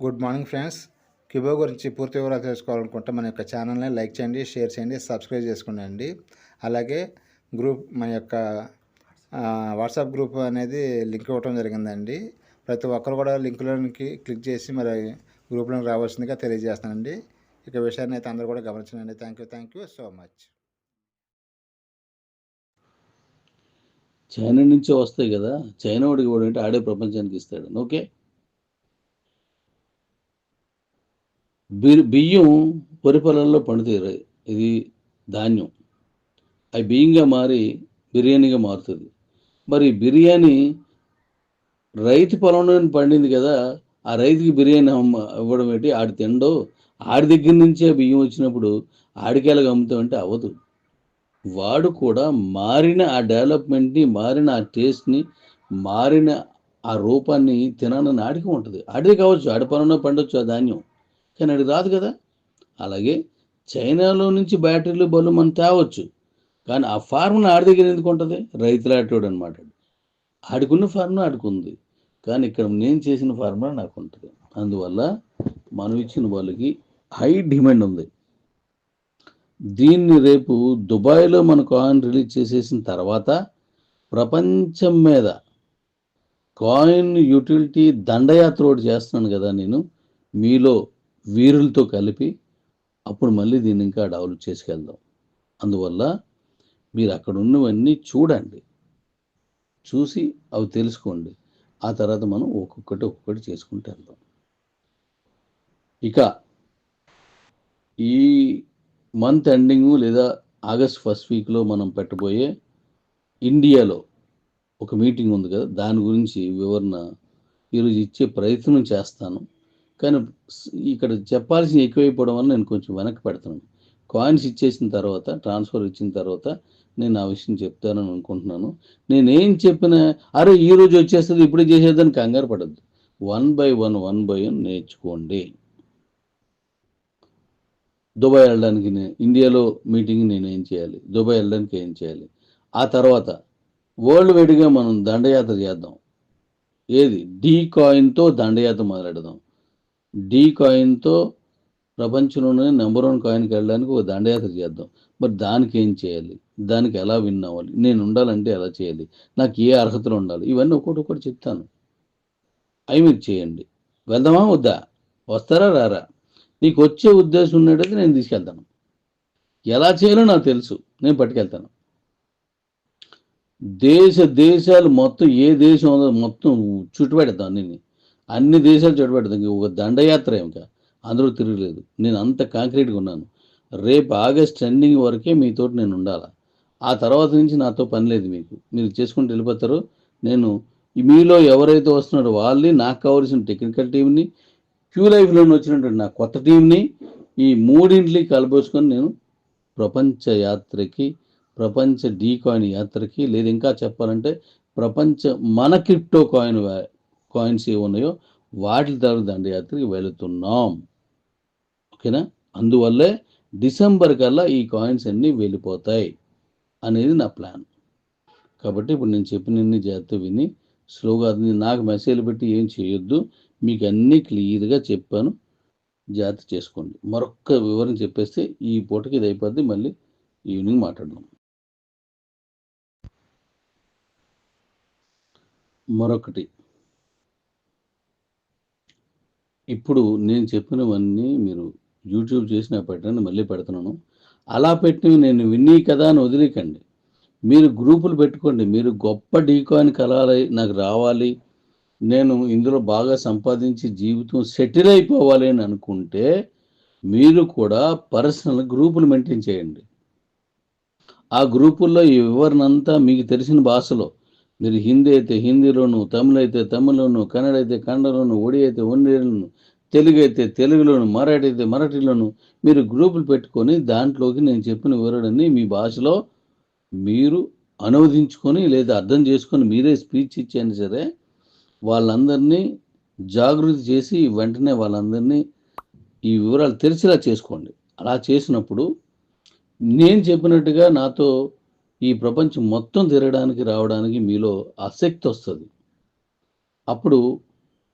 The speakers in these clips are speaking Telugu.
Good morning friends. కిబో గురించి పూర్తి వివరాలు తెలుసుకోవాలనుకుంటే మన యొక్క ఛానల్ని లైక్ చేయండి షేర్ చేయండి సబ్స్క్రైబ్ చేసుకోండి అలాగే గ్రూప్ మన యొక్క వాట్సాప్ గ్రూప్ అనేది లింక్ ఇవ్వటం జరిగిందండి. ప్రతి ఒక్కరు కూడా లింకులోకి క్లిక్ చేసి మరి గ్రూప్లోకి రావాల్సిందిగా తెలియజేస్తానండి ఇక విషయాన్ని అయితే అందరూ కూడా గమనించండి. Thank you thank you so much. China నుంచే వస్తాయి కదా. చైనా వాడికి వాడు అంటే ఆడే ప్రపంచానికి ఇస్తాడు. ఓకే? బియ్యం వరి పొలాల్లో పండుతాయి. ఇది ధాన్యం. అవి బియ్యంగా మారి బిర్యానీగా మారుతుంది. మరి బిర్యానీ రైతు పొలంలో పండింది కదా ఆ రైతుకి బిర్యానీ అమ్మ ఇవ్వడం ఏంటి? ఆడి తిండో ఆడి దగ్గర నుంచే బియ్యం వచ్చినప్పుడు ఆడికేలాగా అమ్ముతామంటే అవ్వదు. వాడు కూడా మారిన ఆ డెవలప్మెంట్ని మారిన ఆ టేస్ట్ని మారిన ఆ రూపాన్ని తినాలని ఆడికి ఉంటుంది. ఆడిది కావచ్చు ఆడి పొలంలో పండొచ్చు ఆ ధాన్యం. కానీ అది రాదు కదా. అలాగే చైనాలో నుంచి బ్యాటరీలు బళ్ళు మనం తేవచ్చు. కానీ ఆ ఫార్ములా ఆడి దగ్గర ఎందుకు ఉంటుంది? రైతులాటోడు అనమాట ఆడుకున్న ఫార్ములా ఆడుకుంది. కానీ ఇక్కడ నేను చేసిన ఫార్ములా నాకు ఉంటుంది. అందువల్ల మనం ఇచ్చిన వాళ్ళకి హై డిమాండ్ ఉంది. దీన్ని రేపు దుబాయ్లో మన కాయిన్ రిలీజ్ చేసేసిన తర్వాత ప్రపంచం మీద కాయిన్ యూటిలిటీ దండయాత్ర ఒకటి చేస్తున్నాను కదా నేను. మీలో వీరులతో కలిపి అప్పుడు మళ్ళీ దీన్ని ఇంకా డెవలప్ చేసుకెళ్దాం. అందువల్ల మీరు అక్కడ ఉన్నవన్నీ చూడండి. చూసి అవి తెలుసుకోండి. ఆ తర్వాత మనం ఒక్కొక్కటి ఒక్కొక్కటి చేసుకుంటూ వెళ్దాం. ఇక ఈ మంత్ ఎండింగ్ లేదా ఆగస్ట్ ఫస్ట్ వీక్లో మనం పెట్టబోయే ఇండియాలో ఒక మీటింగ్ ఉంది కదా దాని గురించి వివరణ ఈరోజు ఇచ్చే ప్రయత్నం చేస్తాను. కానీ ఇక్కడ చెప్పాల్సిన ఎక్కువైపోవడం వల్ల నేను కొంచెం వెనక్కి పెడుతున్నాను కాయిన్స్ ఇచ్చేసిన తర్వాత ట్రాన్స్ఫర్ ఇచ్చిన తర్వాత నేను ఆ విషయం చెప్తానని అనుకుంటున్నాను. నేనేం చెప్పినా అరే ఈ రోజు వచ్చేస్తుంది ఇప్పుడే చేసేదని కంగారు పడద్దు. One by one one by one నేర్చుకోండి. దుబాయ్ వెళ్ళడానికి ఇండియాలో మీటింగ్ నేను ఏం చేయాలి? దుబాయ్ వెళ్ళడానికి ఏం చేయాలి? ఆ తర్వాత వరల్డ్ వైడ్గా మనం దండయాత్ర చేద్దాం. ఏది? డీ కాయిన్తో దండయాత్ర మొదలెడదాం. డీ కాయిన్తో ప్రపంచంలోనే నెంబర్ వన్ కాయిన్కి వెళ్ళడానికి ఒక దండయాత్ర చేద్దాం. మరి దానికి ఏం చేయాలి? దానికి ఎలా విన్ అవ్వాలి? నేను ఉండాలంటే ఎలా చేయాలి? నాకు ఏ అర్హతలు ఉండాలి? ఇవన్నీ ఒకటి ఒక్కటి చెప్తాను. అవి మీరు చేయండి. వెళ్దామా? వద్దా? వస్తారా? రారా? నీకు వచ్చే ఉద్దేశం ఉన్నట్టయితే నేను తీసుకెళ్తాను. ఎలా చేయాలో నాకు తెలుసు. నేను పట్టుకెళ్తాను. దేశ దేశాలు మొత్తం ఏ దేశం మొత్తం చుట్టుపెడతాను నేను అన్ని దేశాలు చుట్టుపెడతాను ఇంక ఒక దండయాత్ర ఇంకా అందరూ తిరగలేదు. నేను అంత కాంక్రీట్గా ఉన్నాను. రేపు ఆగస్ట్ ఎండింగ్ వరకే మీతోటి నేను ఉండాలా? ఆ తర్వాత నుంచి నాతో పని లేదు మీకు. మీరు చేసుకుంటూ వెళ్ళిపోతారు. నేను ఈ మీలో ఎవరైతే వస్తున్నారో వాళ్ళని నాకు కావాల్సిన టెక్నికల్ టీంని క్యూ లైఫ్లో వచ్చినటువంటి నా కొత్త టీంని ఈ మూడింటిని కలబోసుకొని నేను ప్రపంచ యాత్రకి ప్రపంచ డీ కాయిన్ యాత్రకి లేదు ఇంకా చెప్పాలంటే ప్రపంచ మన క్రిప్టో కాయిన్ పాయింట్స్ కాయిన్స్ ఏ ఉన్నాయో వాటి ద్వారా దండయాత్రకి వెళుతున్నాం. ఓకేనా? అందువల్లే డిసెంబర్ కల్లా ఈ కాయిన్స్ అన్నీ వెళ్ళిపోతాయి అనేది నా ప్లాన్. కాబట్టి ఇప్పుడు నేను చెప్పినన్ని జాగ్రత్త విని స్లోగా నాకు మెసేజ్ పెట్టి ఏం చేయొద్దు మీకు అన్నీ క్లియర్గా చెప్పాను. జాగ్రత్త చేసుకోండి. మరొక్క వివరణ చెప్పేస్తే ఈ పూటకి ఇది అయిపోద్ది. మళ్ళీ ఈవినింగ్ మాట్లాడదాం. మరొకటి. ఇప్పుడు నేను చెప్పినవన్నీ మీరు యూట్యూబ్ చేసిన పెట్టండి మళ్ళీ పెడుతున్నాను. అలా పెట్టినవి నేను విన్నీ కదా అని వదిలేకండి మీరు గ్రూపులు పెట్టుకోండి. మీరు గొప్ప డీకాయిన్ కలాలి నాకు రావాలి. నేను ఇందులో బాగా సంపాదించి జీవితం సెటిల్ అయిపోవాలి అని అనుకుంటే మీరు కూడా పర్సనల్ గ్రూపులు మెయింటైన్ చేయండి. ఆ గ్రూపుల్లో ఈ వివరణ అంతా మీకు తెలిసిన భాషలో మీరు హిందీ అయితే హిందీలోను తమిళ అయితే తమిళ్ళోను కన్నడ అయితే కన్నడలోను ఒడి అయితే ఒండిలోను తెలుగు అయితే తెలుగులోను మరాఠీ అయితే మరాఠీలోను మీరు గ్రూపులు పెట్టుకొని దాంట్లోకి నేను చెప్పిన వివరణని మీ భాషలో మీరు అనువదించుకొని లేదా అర్థం చేసుకొని మీరే స్పీచ్ ఇచ్చైనా సరే వాళ్ళందరినీ జాగృతి చేసి వెంటనే వాళ్ళందరినీ ఈ వివరాలు తెలిసేలా చేసుకోండి. అలా చేసినప్పుడు నేను చెప్పినట్టుగా నాతో ఈ ప్రపంచం మొత్తం తిరగడానికి రావడానికి మీలో ఆసక్తి వస్తుంది. అప్పుడు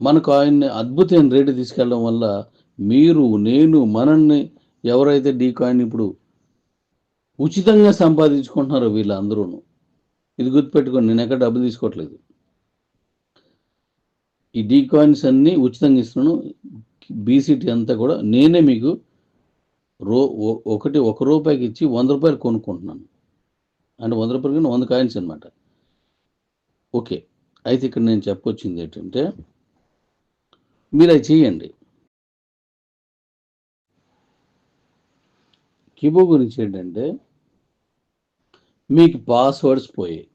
మనకు ఆయన్ని అద్భుతమైన రేటు తీసుకెళ్ళడం వల్ల మీరు నేను మనల్ని ఎవరైతే డీ కాయిన్ ఇప్పుడు ఉచితంగా సంపాదించుకుంటున్నారో వీళ్ళందరూ ఇది గుర్తుపెట్టుకోండి నేను ఎక్కడ డబ్బు తీసుకోవట్లేదు. ఈ డీ కాయిన్స్ అన్నీ ఉచితంగా ఇస్తున్నాను. బీసీటీ అంతా కూడా నేనే మీకు రో ఒకటి ఒక రూపాయికి ఇచ్చి వంద రూపాయలు కొనుక్కుంటున్నాను. అంటే వంద రూపాయలు కానీ వంద కాయిన్స్ అనమాట ఓకే. అయితే ఇక్కడ నేను చెప్పొచ్చింది ఏంటంటే మీరు అది చేయండి. కిబో గురించి ఏంటంటే మీకు పాస్వర్డ్స్ పోయాయి.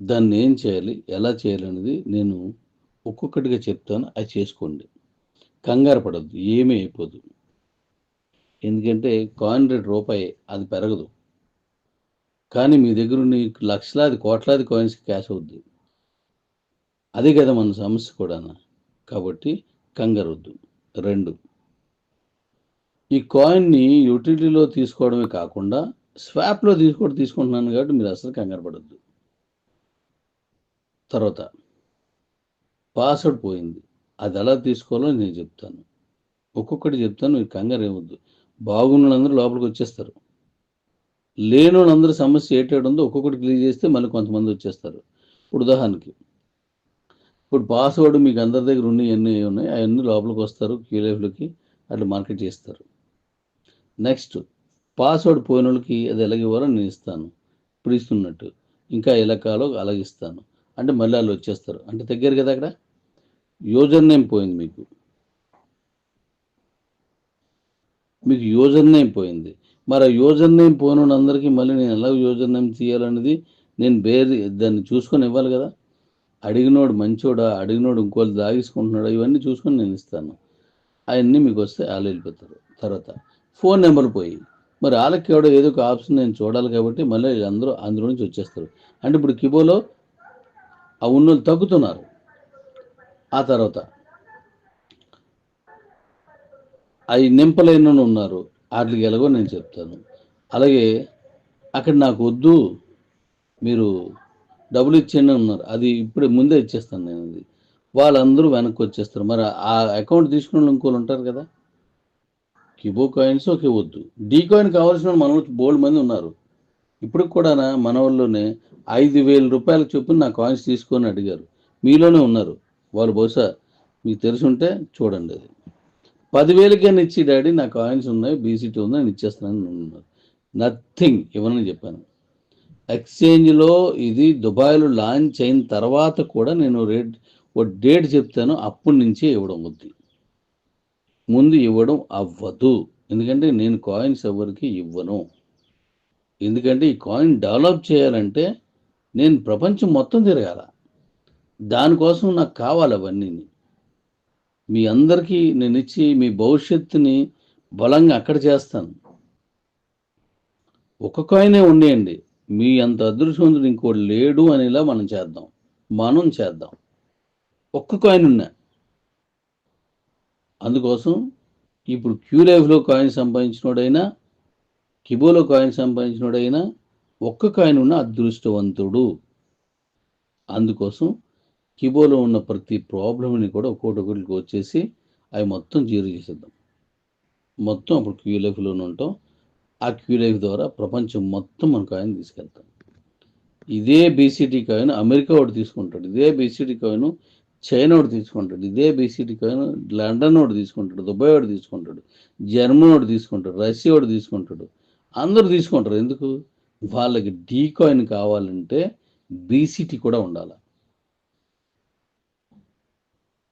దాన్ని ఏం చేయాలి ఎలా చేయాలి అనేది నేను ఒక్కొక్కటిగా చెప్తాను అది చేసుకోండి. కంగారు పడద్దు ఏమీ అయిపోదు. ఎందుకంటే కాయిన్ రేట్ రూపాయి అది పెరగదు. కానీ మీ దగ్గర లక్షలాది కోట్లాది కాయిన్స్ క్యాష్ అవుద్ది. అదే కదా మన సమస్య కూడా కాబట్టి కంగారు వద్దు. రెండు ఈ కాయిన్ని యూటిలిటీలో తీసుకోవడమే కాకుండా స్వాప్లో తీసుకోవడం తీసుకుంటున్నాను కాబట్టి మీరు అసలు కంగారు పడద్దు. తర్వాత పాస్వర్డ్ పోయింది. అది ఎలా తీసుకోవాలో నేను చెప్తాను. ఒక్కొక్కటి చెప్తాను మీరు కంగారు ఏమొద్దు. బాగున్న వాళ్ళందరూ లోపలికి వచ్చేస్తారు. లేని సమస్య ఏటేడు ఉందో ఒక్కొక్కటి క్లియర్ చేస్తే మళ్ళీ కొంతమంది వచ్చేస్తారు. ఇప్పుడు ఉదాహరణకి ఇప్పుడు పాస్వర్డ్ మీకు అందరి దగ్గర ఉన్నాయి ఎన్ని ఉన్నాయి అవన్నీ లోపలికి వస్తారు క్యూలైఫ్లోకి అట్లా మార్కెట్ చేస్తారు. నెక్స్ట్ పాస్వర్డ్ పోయిన వాళ్ళకి అది ఎలాగ ఇవ్వాలో నేను ఇస్తాను. ఇప్పుడు ఇస్తున్నట్టు. ఇంకా ఎలా కాలో అలాగే ఇస్తాను. అంటే మళ్ళీ వాళ్ళు వచ్చేస్తారు. అంటే తగ్గారు కదా అక్కడ? యూజర్ నేమ్ పోయింది మీకు. మీకు యూజర్ నేమ్ పోయింది. మరి ఆ యూజర్ నేమ్ పోయిన అందరికీ మళ్ళీ నేను ఎలా యూజర్ నేమ్ తీయాలనేది నేను బేర్ దాన్ని చూసుకొని ఇవ్వాలి కదా. అడిగినోడు మంచోడా అడిగినోడు ఇంకోళ్ళు దాగేసుకుంటున్నాడా ఇవన్నీ చూసుకొని నేను ఇస్తాను. అవన్నీ మీకు వస్తే వాళ్ళు వెళ్ళిపోతారు తర్వాత. ఫోన్ నెంబర్ పోయి. మరి వాళ్ళకి ఎవడో ఏదో ఒక ఆప్షన్ నేను చూడాలి కాబట్టి మళ్ళీ అందరూ అందులో నుంచి వచ్చేస్తారు. అంటే ఇప్పుడు కిబోలో ఆ ఉన్నోళ్ళు తగ్గుతున్నారు. ఆ తర్వాత అవి నింపలేని ఉన్నారు. వాటికి ఎలాగో నేను చెప్తాను. అలాగే అక్కడ నాకు వద్దు మీరు డబ్బులు ఇచ్చేయండి ఉన్నారు. అది ఇప్పుడు ముందే ఇచ్చేస్తాను నేను అది. వాళ్ళందరూ వెనక్కి వచ్చేస్తారు. మరి ఆ అకౌంట్ తీసుకున్న ఇంకోళ్ళు ఉంటారు కదా? కిబో కాయిన్స్ ఒకే వద్దు. డీ కాయిన్ కావాల్సిన వాళ్ళు మన బోల్డ్ మంది ఉన్నారు. ఇప్పుడు కూడా మన వాళ్ళలోనే ఐదు వేల రూపాయల చొప్పున నా కాయిన్స్ తీసుకొని అడిగారు. మీలోనే ఉన్నారు. వాళ్ళు బహుశా మీకు తెలిసి ఉంటే చూడండి అది. పదివేలకైనా ఇచ్చి డాడీ నా కాయిన్స్ ఉన్నాయి బీసీటీ ఉంది నేను ఇచ్చేస్తున్నాను అన్నారు నథింగ్ ఇవ్వనని చెప్పాను. ఎక్స్చేంజ్లో ఇది దుబాయ్లో లాంచ్ అయిన తర్వాత కూడా నేను రేట్ ఓ డేట్ చెప్తాను అప్పటి నుంచే ఇవ్వడం వద్దు. ముందు ఇవ్వడం అవ్వదు. ఎందుకంటే నేను కాయిన్స్ ఎవరికి ఇవ్వను. ఎందుకంటే ఈ కాయిన్ డెవలప్ చేయాలంటే నేను ప్రపంచం మొత్తం తిరగాల. దానికోసం నాకు కావాలి అవన్నీ మీ అందరికీ నేను ఇచ్చి మీ భవిష్యత్తుని బలంగా అక్కడ చేస్తాను. ఒక కాయినే ఉండేయండి. మీ అంత అదృష్టవంతుడు ఇంకోటి లేడు అనేలా మనం చేద్దాం. మనం చేద్దాం. ఒక్క కాయిన్ ఉన్నా. అందుకోసం ఇప్పుడు క్యూ లైఫ్లో కాయిన్ సంపాదించినోడైనా కిబోలో కాయిన్ సంపాదించినోడైనా ఒక్క కాయిన్ ఉన్న అదృష్టవంతుడు. అందుకోసం కిబోలో ఉన్న ప్రతి ప్రాబ్లమ్ని కూడా ఒక్కొక్కటి ఒకటికి వచ్చేసి అవి మొత్తం జీరో చేసేద్దాం. మొత్తం అప్పుడు క్యూ లైఫ్లోనే ఉంటాం. ఆ క్యూ లైఫ్ ద్వారా ప్రపంచం మొత్తం మన కాయిన్ తీసుకెళ్తాం. ఇదే బీసీటీ కాయిన్ అమెరికా వాడు తీసుకుంటాడు. ఇదే బీసీటీ కాయిన్ చైనా వాడు తీసుకుంటాడు. ఇదే బీసీటీ కాయిన్ లండన్ వాడు తీసుకుంటాడు. దుబాయ్ వాడు తీసుకుంటాడు. జర్మనీ వాడు తీసుకుంటాడు. రష్యా వాడు తీసుకుంటాడు. అందరూ తీసుకుంటారు. ఎందుకు? వాళ్ళకి డీ కాయిన్ కావాలంటే బీసీటీ కూడా ఉండాలి?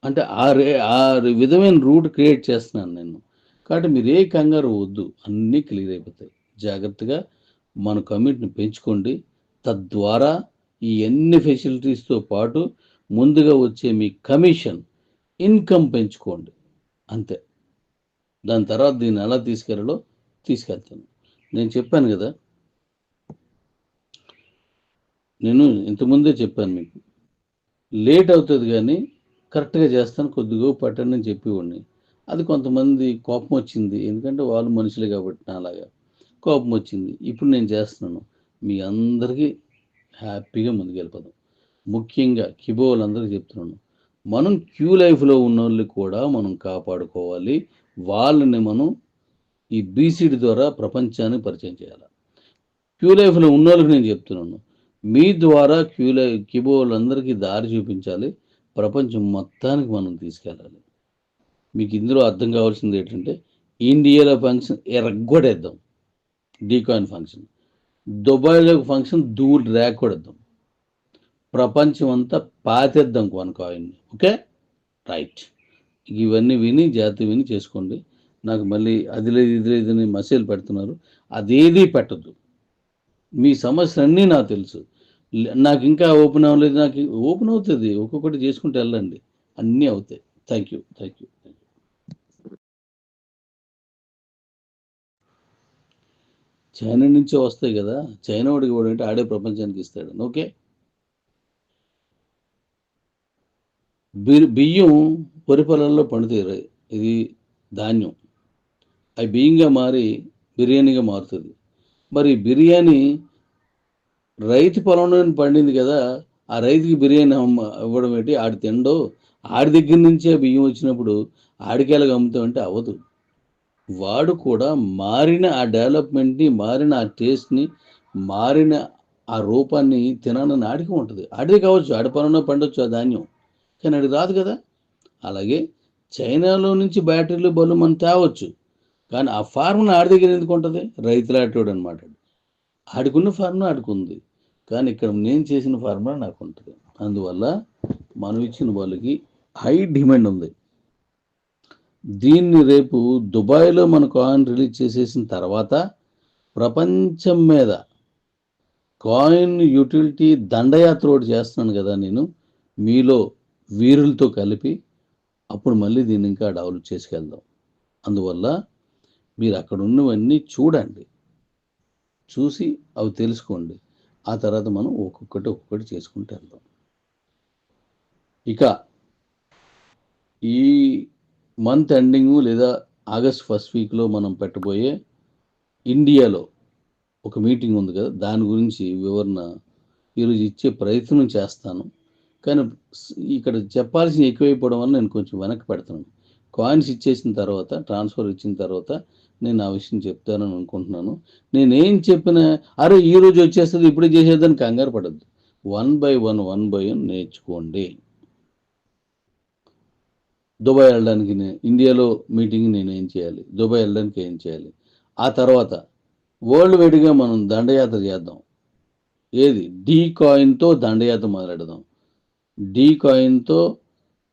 అంటే ఆ రే ఆ విధమైన రూట్ క్రియేట్ చేస్తున్నాను నేను. కాబట్టి మీరు ఏ కంగారు వద్దు అన్నీ క్లియర్ అయిపోతాయి. జాగ్రత్తగా మన కమిట్ని పెంచుకోండి. తద్వారా ఈ ఎన్ని ఫెసిలిటీస్తో పాటు ముందుగా వచ్చే మీ కమిషన్ ఇన్కమ్ పెంచుకోండి. అంతే. దాని తర్వాత దీన్ని ఎలా తీసుకెళ్ళాలో తీసుకెళ్తాను. నేను చెప్పాను కదా. నేను ఇంతకుముందే చెప్పాను మీకు. లేట్ అవుతుంది కానీ కరెక్ట్గా చేస్తాను కొద్దిగా పట్టండి అని చెప్పేవాడిని అది కొంతమంది కోపం వచ్చింది. ఎందుకంటే వాళ్ళు మనుషులే కాబట్టి నాలాగా కోపం వచ్చింది. ఇప్పుడు నేను చేస్తున్నాను. మీ అందరికీ హ్యాపీగా ముందుకెళ్ళిపోదాం. ముఖ్యంగా కిబో వాళ్ళందరికీ చెప్తున్నాను. మనం క్యూ లైఫ్లో ఉన్న వాళ్ళు కూడా మనం కాపాడుకోవాలి. వాళ్ళని మనం ఈ బీసీడీ ద్వారా ప్రపంచాన్ని పరిచయం చేయాలి. క్యూ లైఫ్లో ఉన్న వాళ్ళకి నేను చెప్తున్నాను. మీ ద్వారా క్యూ లైఫ్ కిబో వాళ్ళందరికీ దారి చూపించాలి. ప్రపంచం మొత్తానికి మనం తీసుకెళ్ళాలి. మీకు ఇందులో అర్థం కావాల్సింది ఏంటంటే ఇండియాలో ఫంక్షన్ ఎరగొడేద్దాం డీకాయిన్ ఫంక్షన్ దుబాయ్లో ఫంక్షన్ దూర్ రేకొడేద్దాం ప్రపంచం అంతా పాతేద్దాం వన్ కాయిన్. ఓకే? రైట్ ఇవన్నీ విని జాతి విని చేసుకోండి. నాకు మళ్ళీ అది లేదు ఇది లేదని మెసేజ్ పెడుతున్నారు. అదేది పెట్టద్దు. మీ సమస్య అన్నీ నాకు తెలుసు. నాకు ఇంకా ఓపెన్ అవ్వలేదు. నాకు ఓపెన్ అవుతుంది. ఒక్కొక్కటి చేసుకుంటూ వెళ్ళండి. అన్నీ అవుతాయి. Thank you thank you China నుంచే వస్తాయి కదా. చైనా వాడికి వాడు అంటే ఆడే ప్రపంచానికి ఇస్తాడు. ఓకే బి- బియ్యం వరి పొలాల్లో పండుతాయి ఇది ధాన్యం. అవి బియ్యంగా మారి బిర్యానీగా మారుతుంది. మరి బిర్యానీ రైతు పొలంలో పండింది కదా ఆ రైతుకి బిర్యానీ అమ్మ ఇవ్వడం ఏంటి? ఆడి తిండో ఆడి దగ్గర నుంచే బియ్యం వచ్చినప్పుడు ఆడికేలాగా అమ్ముతామంటే అవ్వదు. వాడు కూడా మారిన ఆ డెవలప్మెంట్ని మారిన ఆ టేస్ట్ని మారిన ఆ రూపాన్ని తినాలని ఆడికి ఉంటుంది. ఆడిది కావచ్చు ఆడి పొలంలో పండొచ్చు ఆ ధాన్యం. కానీ అది రాదు కదా. అలాగే చైనాలో నుంచి బ్యాటరీలు బళ్ళు మనం తేవచ్చు. కానీ ఆ ఫార్ములా ఆడి దగ్గర ఎందుకు ఉంటుంది? రైతులాటోడు అనమాట ఆడుకున్న ఫార్ములా ఆడుకుంది. కానీ ఇక్కడ నేను చేసిన ఫార్ములా నాకు ఉంటుంది అందువల్ల మనం ఇచ్చిన వాళ్ళకి హై డిమాండ్ ఉంది. దీన్ని రేపు దుబాయ్లో మన కాయిన్ రిలీజ్ చేసేసిన తర్వాత ప్రపంచం మీద కాయిన్ యూటిలిటీ దండయాత్ర ఒకటి చేస్తున్నాను కదా నేను మీలో వీరులతో కలిపి అప్పుడు మళ్ళీ దీన్ని ఇంకా డెవలప్ చేసుకెళ్దాం. అందువల్ల మీరు అక్కడ ఉన్నవన్నీ చూడండి. చూసి అవి తెలుసుకోండి. ఆ తర్వాత మనం ఒక్కొక్కటి ఒక్కొక్కటి చేసుకుంటూ వెళ్దాం. ఇక ఈ మంత్ ఎండింగ్ లేదా ఆగస్ట్ ఫస్ట్ వీక్లో మనం పెట్టబోయే ఇండియాలో ఒక మీటింగ్ ఉంది కదా దాని గురించి వివరణ ఈరోజు ఇచ్చే ప్రయత్నం చేస్తాను. కానీ ఇక్కడ చెప్పాల్సిన ఎక్కువైపోవడం వల్ల నేను కొంచెం వెనక్కి పెడతాను. కాయిన్స్ ఇచ్చేసిన తర్వాత ట్రాన్స్ఫర్ ఇచ్చిన తర్వాత నేను ఆ విషయం చెప్తానని అనుకుంటున్నాను. నేనేం చెప్పినా అరే ఈ రోజు వచ్చేస్తుంది ఇప్పుడే చేసేదని కంగారు పడద్దు. One by one one by one నేర్చుకోండి. దుబాయ్ వెళ్ళడానికి ఇండియాలో మీటింగ్ నేను ఏం చేయాలి? దుబాయ్ వెళ్ళడానికి ఏం చేయాలి? ఆ తర్వాత వరల్డ్ వైడ్గా మనం దండయాత్ర చేద్దాం. ఏది? డీ కాయిన్తో దండయాత్ర మొదలెడదాం. డీ కాయిన్తో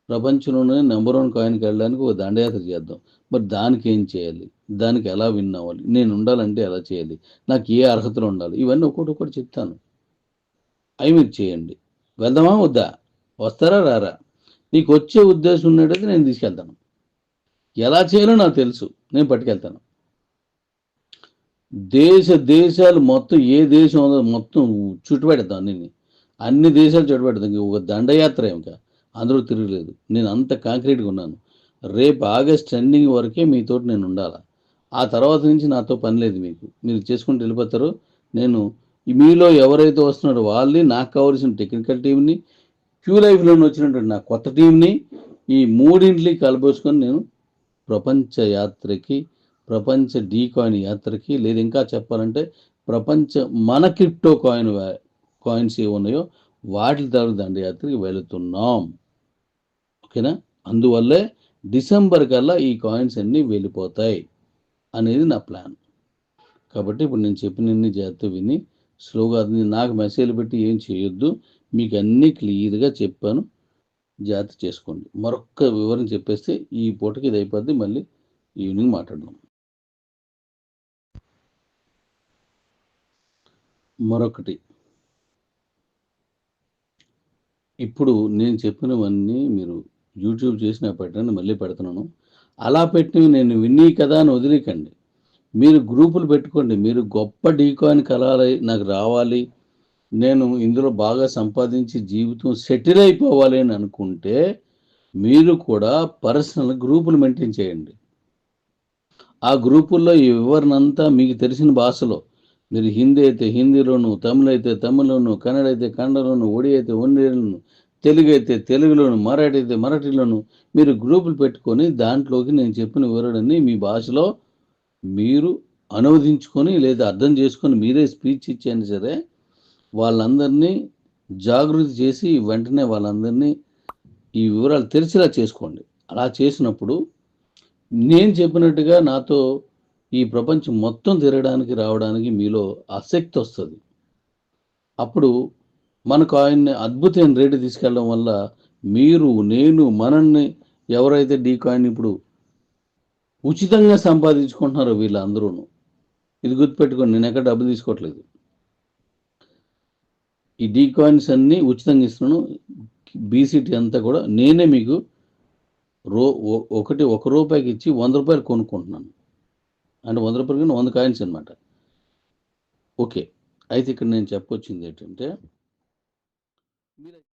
ప్రపంచంలోనే నెంబర్ వన్ కాయిన్కి వెళ్ళడానికి ఒక దండయాత్ర చేద్దాం. మరి దానికి ఏం చేయాలి? దానికి ఎలా విన్ అవ్వాలి? నేను ఉండాలంటే ఎలా చేయాలి? నాకు ఏ అర్హతలు ఉండాలి? ఇవన్నీ ఒక్కొక్కటి ఒక్కటి చెప్తాను. అవి మీరు చేయండి. వెళ్దామా? వద్దా? వస్తారా? రారా? నీకు వచ్చే ఉద్దేశం ఉన్నట్టయితే నేను తీసుకెళ్తాను. ఎలా చేయాలో నాకు తెలుసు. నేను పట్టుకెళ్తాను. దేశ దేశాలు మొత్తం ఏ దేశం ఉందో మొత్తం చుట్టుపెడతాను అన్ని అన్ని దేశాలు చుట్టుపెడతాం ఒక దండయాత్ర ఇంకా అందులో తిరగలేదు. నేను అంత కాంక్రీట్గా ఉన్నాను. రేపు ఆగస్ట్ ఎండింగ్ వరకే మీతోటి నేను ఉండాలా? ఆ తర్వాత నుంచి నాతో పని లేదు మీకు. మీరు చేసుకుంటూ వెళ్ళిపోతారు. నేను ఈ మీలో ఎవరైతే వస్తున్నారో వాళ్ళని నాకు కావాల్సిన టెక్నికల్ టీంని క్యూ లైఫ్లో వచ్చినటువంటి నా కొత్త టీంని ఈ మూడింటిని కలబోసుకొని నేను ప్రపంచ యాత్రకి ప్రపంచ డీ కాయిన్ యాత్రకి లేదు ఇంకా చెప్పాలంటే ప్రపంచ మన క్రిప్టో కాయిన్ కాయిన్స్ ఏ ఉన్నాయో వాటి ద్వారా దండయాత్రకి వెళుతున్నాం. ఓకేనా? అందువల్లే డిసెంబర్ కల్లా ఈ కాయిన్స్ అన్నీ వెళ్ళిపోతాయి అనేది నా ప్లాన్. కాబట్టి ఇప్పుడు నేను చెప్పినన్ని జాగ్రత్త విని స్లోగా నాకు మెసేజ్ పెట్టి ఏం చేయొద్దు మీకు అన్నీ క్లియర్గా చెప్పాను. జాగ్రత్త చేసుకోండి. మరొక్క వివరణ చెప్పేస్తే ఈ పూటకి ఇది అయిపోద్ది. మళ్ళీ ఈవినింగ్ మాట్లాడదాం. మరొకటి. ఇప్పుడు నేను చెప్పినవన్నీ మీరు యూట్యూబ్ చేసిన పెట్టండి మళ్ళీ పెడుతున్నాను. అలా పెట్టినవి నేను విన్నీ కదా అని వదిలేకండి మీరు గ్రూపులు పెట్టుకోండి. మీరు గొప్ప డీకాయిన్ కలాలి నాకు రావాలి. నేను ఇందులో బాగా సంపాదించి జీవితం సెటిల్ అయిపోవాలి అని అనుకుంటే మీరు కూడా పర్సనల్ గ్రూపులు మెయింటైన్ చేయండి. ఆ గ్రూపుల్లో ఈ వివరణ అంతా మీకు తెలిసిన భాషలో మీరు హిందీ అయితే హిందీలోను తమిళ అయితే తమిళ్ళోను కన్నడ అయితే కన్నడలోను ఒడి అయితే ఒడిలోను తెలుగు అయితే తెలుగులోను మరాఠీ అయితే మరాఠీలోను మీరు గ్రూపులు పెట్టుకొని దాంట్లోకి నేను చెప్పిన వివరణని మీ భాషలో మీరు అనువదించుకొని లేదా అర్థం చేసుకొని మీరే స్పీచ్ ఇచ్చైనా సరే వాళ్ళందరినీ జాగృతి చేసి వెంటనే వాళ్ళందరినీ ఈ వివరాలు తెలిసేలా చేసుకోండి. అలా చేసినప్పుడు నేను చెప్పినట్టుగా నాతో ఈ ప్రపంచం మొత్తం తిరగడానికి రావడానికి మీలో ఆసక్తి వస్తుంది. అప్పుడు మనకు ఆయన్ని అద్భుతమైన రేటు తీసుకెళ్ళడం వల్ల మీరు నేను మనల్ని ఎవరైతే డీ కాయిన్ ఇప్పుడు ఉచితంగా సంపాదించుకుంటున్నారో వీళ్ళందరూ ఇది గుర్తుపెట్టుకోండి నేను ఎక్కడ డబ్బు తీసుకోవట్లేదు. ఈ డీ కాయిన్స్ అన్నీ ఉచితంగా ఇస్తున్నాను. బీసీటీ అంతా కూడా నేనే మీకు రో ఒకటి ఒక రూపాయికి ఇచ్చి వంద రూపాయలు కొనుక్కుంటున్నాను. అంటే వంద రూపాయలకి వంద కాయిన్స్ అనమాట ఓకే. అయితే ఇక్కడ నేను చెప్పొచ్చింది ఏంటంటే